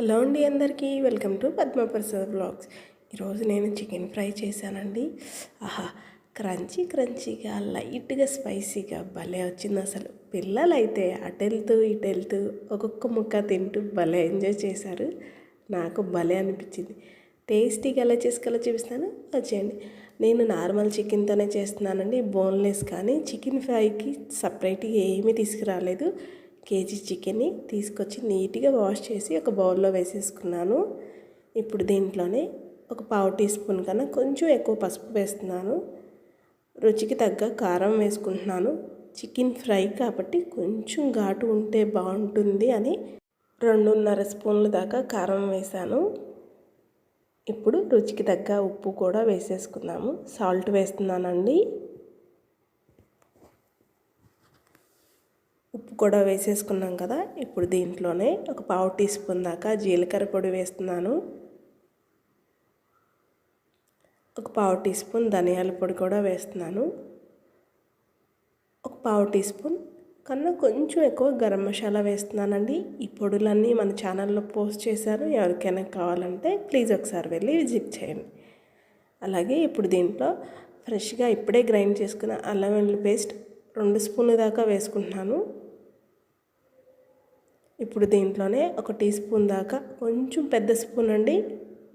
Hello అండి అందరికీ welcome to Padma Prasad blogs. ఈరోజు నేను చికెన్ ఫ్రై చేశానండి. ఆహా క్రంచీ క్రంచీగా లైట్గా స్పైసీగా భలే వచ్చింది అసలు. పిల్లలు అయితే అటు వెళ్తూ ఇటు వెళ్తూ ఒక్కొక్క ముక్క తింటూ భలే ఎంజాయ్ చేశారు. నాకు భలే అనిపించింది. టేస్టీగా ఎలా చేసుకోవాలో చూపిస్తాను. వచ్చేయండి. నేను నార్మల్ చికెన్తోనే చేస్తున్నానండి బోన్లెస్. కానీ చికెన్ ఫ్రైకి సపరేట్గా ఏమీ తీసుకురాలేదు. కేజీ చికెన్ని తీసుకొచ్చి నీట్గా వాష్ చేసి ఒక బౌల్లో వేసేసుకున్నాను. ఇప్పుడు దీంట్లోనే ఒక పావు టీ స్పూన్ కన్నా కొంచెం ఎక్కువ పసుపు వేస్తున్నాను. రుచికి తగ్గ కారం వేసుకుంటున్నాను. చికెన్ ఫ్రై కాబట్టి కొంచెం ఘాటు ఉంటే బాగుంటుంది అని రెండున్నర స్పూన్ల దాకా కారం వేసాను ఇప్పుడు రుచికి తగ్గ ఉప్పు కూడా వేసేసుకుందాము. సాల్ట్ వేస్తున్నానండి. ఉప్పు కూడా వేసేసుకున్నాం కదా ఇప్పుడు దీంట్లోనే ఒక పావు టీ స్పూన్ దాకా జీలకర్ర పొడి వేస్తున్నాను. ఒక పావు టీ స్పూన్ ధనియాల పొడి కూడా వేస్తున్నాను. ఒక పావు టీ స్పూన్ కన్నా కొంచెం ఎక్కువ గరం మసాలా వేస్తున్నానండి. ఈ పొడులన్నీ మన ఛానల్లో పోస్ట్ చేశాను ఎవరికైనా కావాలంటే ప్లీజ్ ఒకసారి వెళ్ళి విజిట్ చేయండి. అలాగే ఇప్పుడు దీంట్లో ఫ్రెష్గా ఇప్పుడే గ్రైండ్ చేసుకున్న అల్లం వెల్లుల్లి పేస్ట్ రెండు స్పూన్ల దాకా వేసుకుంటున్నాను. ఇప్పుడు దీంట్లోనే ఒక టీ స్పూన్ దాకా కొంచెం పెద్ద స్పూన్ అండి.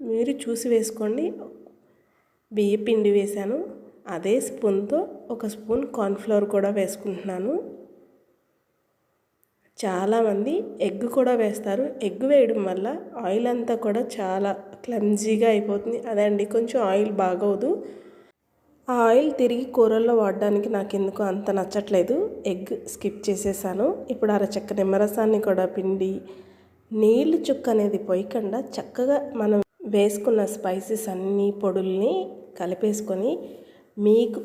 మీరు చూసి వేసుకోండి. బియ్య పిండి వేశాను. అదే స్పూన్తో ఒక స్పూన్ కార్న్ఫ్లవర్ కూడా వేసుకుంటున్నాను. చాలామంది ఎగ్ కూడా వేస్తారు. ఎగ్ వేయడం వల్ల ఆయిల్ అంతా కూడా చాలా క్లమ్జీగా అయిపోతుంది. అదే అండి కొంచెం ఆయిల్ బాగోదు. ఆ ఆయిల్ తిరిగి కూరల్లో వాడడానికి నాకు ఎందుకు అంత నచ్చట్లేదు. ఎగ్ స్కిప్ చేసేసాను. ఇప్పుడు అరచక్క నిమ్మరసాన్ని కూడా పిండి నీళ్ళు చుక్క అనేది పోయకుండా చక్కగా మనం వేసుకున్న స్పైసెస్ అన్ని పొడుల్ని కలిపేసుకొని మీకు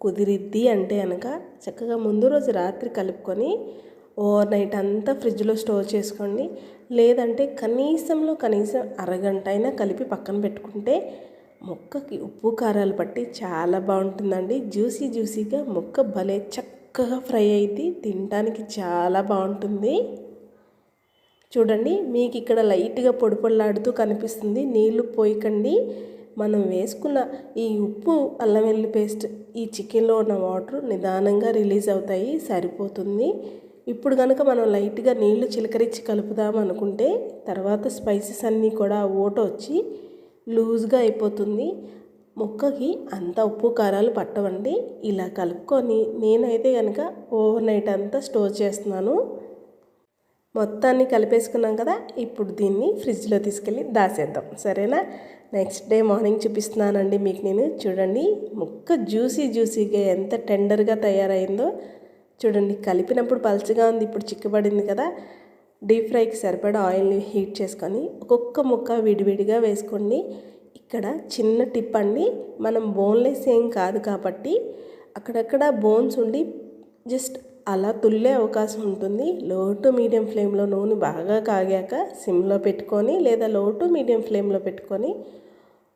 కుదిరిద్ది అంటే కనుక చక్కగా ముందు రోజు రాత్రి కలుపుకొని ఓవర్ నైట్ అంతా ఫ్రిడ్జ్లో స్టోర్ చేసుకోండి. లేదంటే కనీసంలో కనీసం అరగంట అయినా కలిపి పక్కన పెట్టుకుంటే మొక్కకి ఉప్పు కారాలు పట్టి చాలా బాగుంటుందండి. జ్యూసీ జ్యూసీగా ముక్క భలే చక్కగా ఫ్రై అయితే తినడానికి చాలా బాగుంటుంది. చూడండి మీకు ఇక్కడ లైట్గా పొడి పొడిలాడుతూ కనిపిస్తుంది. నీళ్ళు పోయకండి. మనం వేసుకున్న ఈ ఉప్పు అల్లం వెల్లి పేస్ట్ ఈ చికెన్లో ఉన్న వాటర్ నిదానంగా రిలీజ్ అవుతాయి సరిపోతుంది. ఇప్పుడు కనుక మనం లైట్గా నీళ్ళు చిలకరించి కలుపుదాం అనుకుంటే తర్వాత స్పైసెస్ అన్నీ కూడా ఓట వచ్చి లూజ్గా అయిపోతుంది. ముక్కకి అంత ఉప్పు కారాలు పట్టవండి. ఇలా కలుపుకొని నేనైతే కనుక ఓవర్ నైట్ అంతా స్టోర్ చేస్తున్నాను. మొత్తాన్ని కలిపేసుకున్నాం కదా ఇప్పుడు దీన్ని ఫ్రిడ్జ్లో తీసుకెళ్ళి దాసేద్దాం. సరేనా? నెక్స్ట్ డే మార్నింగ్ చూపిస్తున్నానండి మీకు నేను. చూడండి ముక్క జ్యూసీ జ్యూసీగా ఎంత టెండర్గా తయారైందో. చూడండి కలిపినప్పుడు పలుచగా ఉంది ఇప్పుడు చిక్కబడింది కదా. డీప్ ఫ్రైకి సరిపడా ఆయిల్ని హీట్ చేసుకొని ఒక్కొక్క ముక్క విడివిడిగా వేసుకోండి ఇక్కడ చిన్న టిప్ అండి. మనం బోన్లెస్ ఏం కాదు కాబట్టి అక్కడక్కడ బోన్స్ ఉండి జస్ట్ అలా తుల్లే అవకాశం ఉంటుంది. లో టు మీడియం ఫ్లేమ్లో నూనె బాగా కాగాక సిమ్లో పెట్టుకొని లేదా లో టు మీడియం ఫ్లేమ్లో పెట్టుకొని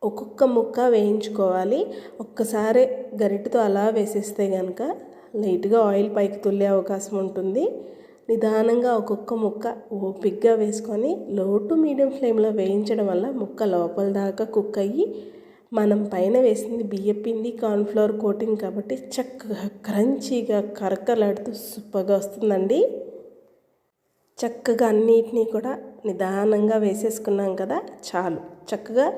ఒక్కొక్క ముక్క వేయించుకోవాలి. ఒక్కసారి గరిటతో అలా వేసేస్తే కనుక లైట్గా ఆయిల్ పైకి తుల్లే అవకాశం ఉంటుంది. నిదానంగా ఒక్కొక్క ముక్క ఓపిగ్గా వేసుకొని లో టు మీడియం ఫ్లేమ్లో వేయించడం వల్ల ముక్క లోపల దాకా కుక్ అయ్యి మనం పైన వేసింది బియ్యపిండి కార్న్ఫ్లవర్ కోటింగ్ కాబట్టి చక్కగా క్రంచీగా కరకలాడుతూ సూపర్గా వస్తుందండి. చక్కగా అన్నిటినీ కూడా నిదానంగా వేసేసుకున్నాం కదా చాలు. చక్కగా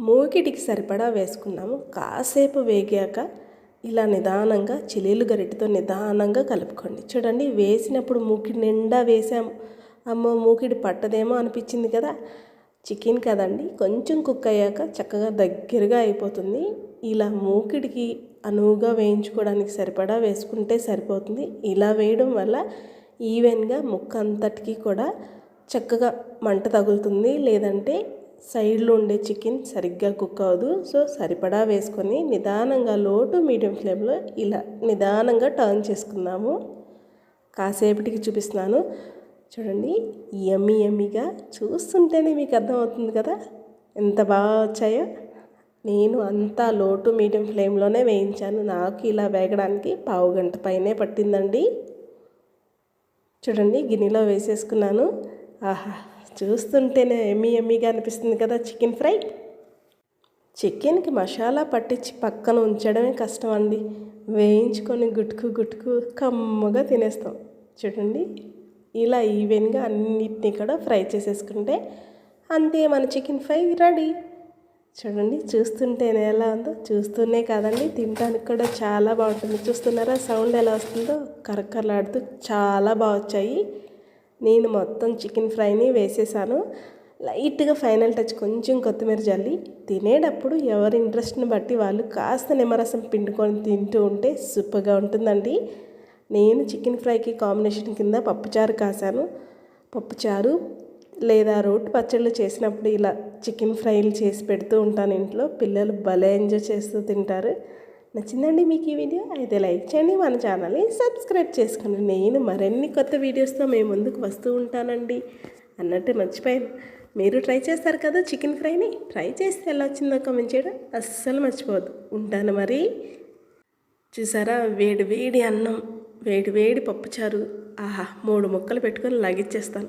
మూకిటికి సరిపడా వేసుకున్నాము. కాసేపు వేగాక ఇలా నిదానంగా చిలీలు గరిటితో నిదానంగా కలుపుకోండి. చూడండి వేసినప్పుడు మూకిడి నిండా వేసాము. అమ్మో మూకిడి పట్టదేమో అనిపించింది కదా. చికెన్ కదండి కొంచెం కుక్ అయ్యాక చక్కగా దగ్గరగా అయిపోతుంది. ఇలా మూకిడికి అనువుగా వేయించుకోవడానికి సరిపడా వేసుకుంటే సరిపోతుంది. ఇలా వేయడం వల్ల ఈవెన్గా ముక్క అంతటికి కూడా చక్కగా మంట తగులుతుంది. లేదంటే సైడ్లో ఉండే చికెన్ సరిగ్గా కుక్ అవ్వదు. సో సరిపడా వేసుకొని నిదానంగా లో టు మీడియం ఫ్లేమ్లో ఇలా నిదానంగా టర్న్ చేసుకుందాము. కాసేపటికి చూపిస్తున్నాను. చూడండి ఎమ్మి ఎమ్మిగా చూస్తుంటేనే మీకు అర్థమవుతుంది కదా ఎంత బాగా వచ్చాయో. నేను అంతా లో టు మీడియం ఫ్లేమ్లోనే వేయించాను. నాకు ఇలా వేగడానికి పావు గంట పైనే పట్టిందండి. చూడండి గిన్నెలో వేసేసుకున్నాను. ఆహా! చూస్తుంటేనే ఎమ్మీ ఎమ్మీగా అనిపిస్తుంది కదా చికెన్ ఫ్రై. చికెన్కి మసాలా పట్టించి పక్కన ఉంచడమే కష్టం అండి వేయించుకొని గుట్టుకు గుట్టుకు కమ్మగా తినేస్తాం. చూడండి ఇలా ఈవెన్గా అన్నిటినీ కూడా ఫ్రై చేసేసుకుంటే అంతే మన చికెన్ ఫ్రై రెడీ. చూడండి చూస్తుంటేనే ఎలా ఉందో. చూస్తూనే కాదండి తినడానికి కూడా చాలా బాగుంటుంది. చూస్తున్నారా? సౌండ్ ఎలా వస్తుందో? కరకరలాడుతూ చాలా బాగా వచ్చాయి. నేను మొత్తం చికెన్ ఫ్రైని వేసేసాను. లైట్గా ఫైనల్ టచ్ కొంచెం కొత్తిమీర జల్లి తినేటప్పుడు ఎవరి ఇంట్రెస్ట్ని బట్టి వాళ్ళు కాస్త నిమ్మరసం పిండుకొని తింటూ ఉంటే సూపర్గా ఉంటుందండి. నేను చికెన్ ఫ్రైకి కాంబినేషన్ కింద పప్పుచారు కాసాను. పప్పుచారు లేదా రోటి పచ్చళ్ళు చేసినప్పుడు ఇలా చికెన్ ఫ్రైలు చేసి పెడుతూ ఉంటాను ఇంట్లో. పిల్లలు భలే ఎంజాయ్ చేస్తూ తింటారు. నచ్చిందండి మీకు ఈ వీడియో? అయితే లైక్ చేయండి మన ఛానల్ని సబ్స్క్రైబ్ చేసుకోండి. నేను మరిన్ని కొత్త వీడియోస్తో మేము ముందుకు వస్తూ ఉంటానండి. అన్నట్టు మర్చిపోయాను. మీరు ట్రై చేస్తారు కదా చికెన్ ఫ్రైని? ట్రై చేస్తే ఎలా వచ్చిందో కామెంట్ చేయడం అస్సలు మర్చిపోవద్దు. ఉంటాను మరి. చూసారా? వేడి వేడి అన్నం వేడి వేడి పప్పుచారు. ఆహా మూడు ముక్కలు పెట్టుకొని లాగిచ్చేస్తాను